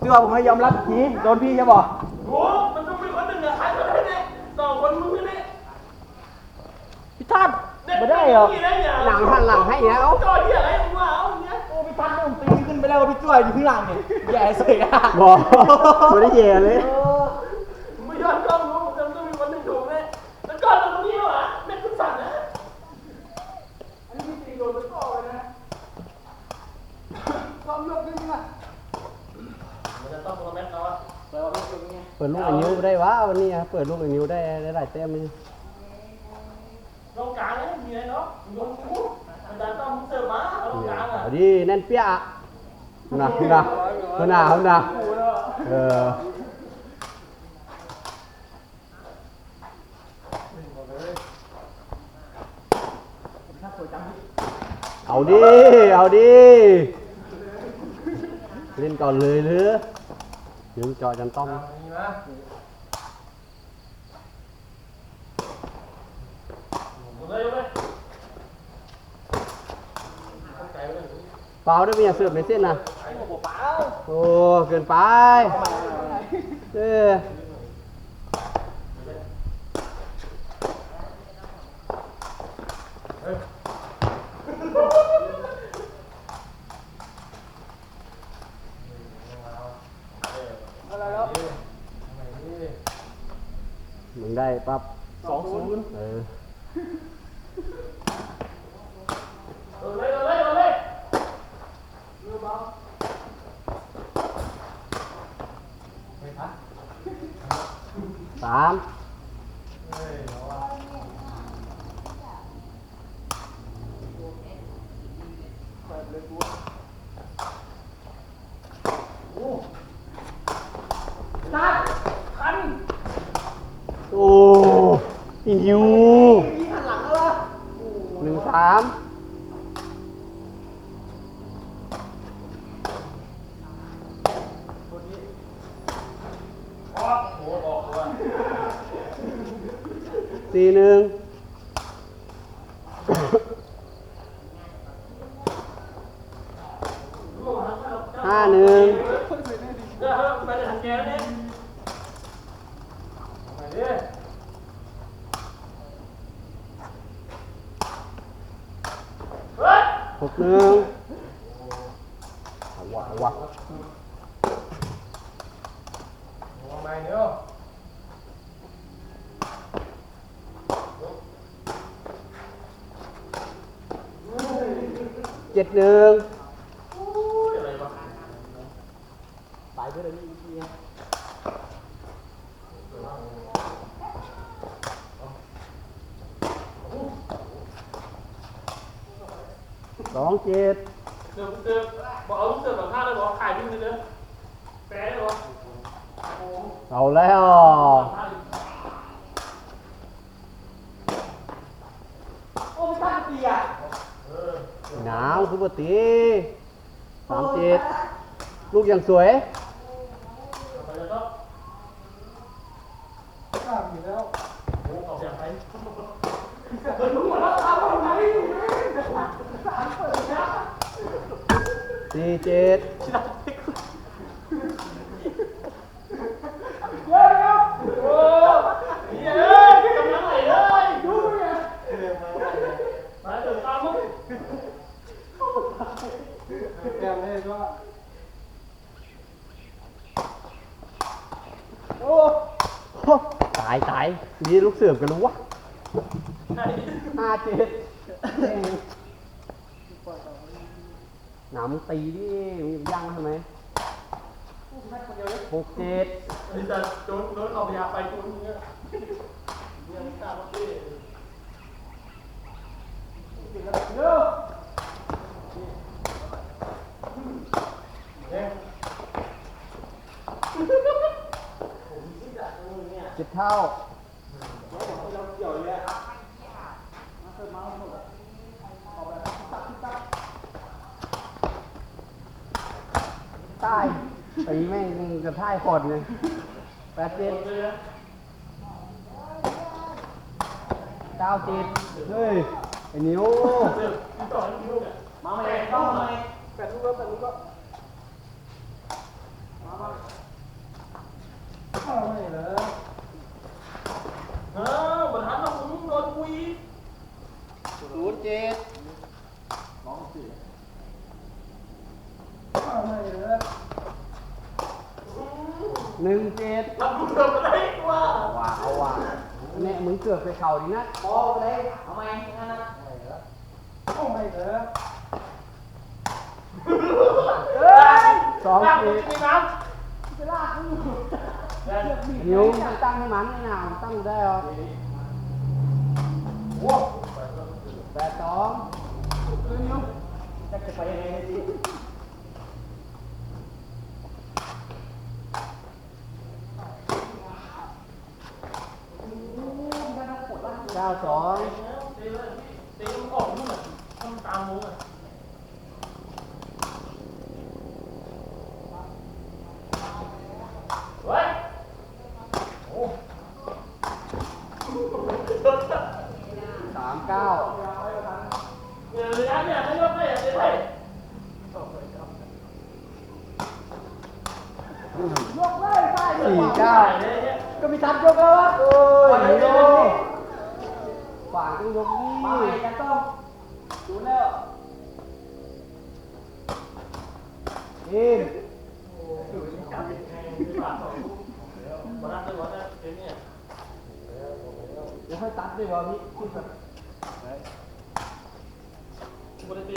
พี่ตัวผมไม่ยอมรับผีโดนพี่ใช่ป่ะโอ้มันต้องมีคนหนึ่งอะใครก็ได้เนี่ยสองคนมึงนี่พี่ทัดไม่ได้เหรอหลังหันหลังให้แล้วจอที่อะไรมึงว่าเอาอย่างเงี้ยโอ้พี่ทัดเนี่ยผมตีขึ้นไปแล้วพี่ตัวอยู่ข้างหลังเนี่ยแย่เสียบอกไม่ได้แย่เลย มึงไม่ยอมกล้องรู้มันต้องมีคนหนึ่งถูกเลยแล้วก็ตรงนี้วะเม็ดคุณสั่นนะอันนี้พี่ตีโดนมันก็เลยนะความเลือกนี่มึงอะมันจะต้องตัวแม็กแล้วอะ เปิดว่าเป็นไงเปิดลูกไอ้นิ้วได้วะวันนี้อะเปิดลูกไอ้นิ้วได้ได้หลายแต้มเลยตรงกลางเนี่ยมีอะไรเนาะยงกูอาจารย์ต้องเสิร์ฟมาเอาตรงกลางอะเอาดิแน่นเปี้ยอะนะนะนะนะนะเออเอาดิ เอาดิ เล่นก่อนเลยหรือ ยิงจอจันต้อมมีมาหมดเลยยกเลยใจไปเลยเปล่าได้ไหมอย่าเสิร์ฟในเส้นนะโอ้เกินไปเออ มึงได้ปั๊บสองศูนย์เออเอาเลยเอาเลยเอาเลยสามโอ้ อิวหนึ่งสามโอ้โหออกตัวสี่หนึ่งห้าหนึ่ง เดี๋ยวไปจะทำแกเนี่ยไปดิ เฮ้ย หกหนึ่งเอาวะเอาวะ มองไปเดี๋ยว เจ็ดหนึ่ง อะไรวะ ไปเพื่อนนี่จริง สองเจ็ดเดี๋ยวเดี๋ยวบอกเอาลูกเสือแบบท่าเลยบอกขายวิ่งเลยเด้อแปะเลยบอกเอาแล้ว โอ้พี่ทัดตีอะหนาวคือปกติสามเจ็ดลูกอย่างสวยไปเลยก็กล้าอยู่แล้วโอ้ออกอย่างไรรู้หมดแล้วเอาไปสี่เจ็ดเดี๋ยวเดี๋ยวโอ้ยเฮ้ยกำลังไห ลเลยดูเนี่ยมาถึงตามมึงโอ้โอ้ตายตายนี่ลูกเสือกันรู้วะห้าเจ็ด หนามงตีดิมึงย่างทำไมหกเจ็ดนี่จะโดนโดนเอายาไปจุนเนี่ยยังไม่กล้ามาพี่เดี๋ยวเนี่ยเจ็ดเท่า ตีแม่งกระท่ายขอดเลยแปดสิบเก้าสิบเฮ้ย ไอ้นิ้วมาเลยต้องมาแปดลูกแล้วแปดลูกแล้วมามาเข้าไม่เหรอเออบัตรหันมาคุณโดนกุยศูนย์เจ็ด หนึ่งเจ็ดรับรู้เรื่องอะไรว่าเอาว่ะเอาว่ะแน่มึงเกือบไปเข่าดีนะพอเลยเอาไหมงั้นนะโอ้ไม่เหรอสองเจ็ดมีน้นิ้วมันตั้งให้มันไม่หนานตั้งได้หรอแปดสองจะจะไปยังไงดี เก้าสองำตีเลยตีมันออกนู่นอะต้องตามมุ้งอะเฮ้ย สามเก้า เดี๋ยวระยะเนี่ยไม่ยกได้ อย่างเดียวเลยสี่เก้าก็มีทับยกแล้ววะโอ้ย สี่ โย โลฝากต้องยกนี่ มาไปกันต้องดูแล้ว อินมาลัดเลยวันนั้นเป็นเนี่ยเดี๋ยวค่อยตัดด้วยวะพี่กูได้ตี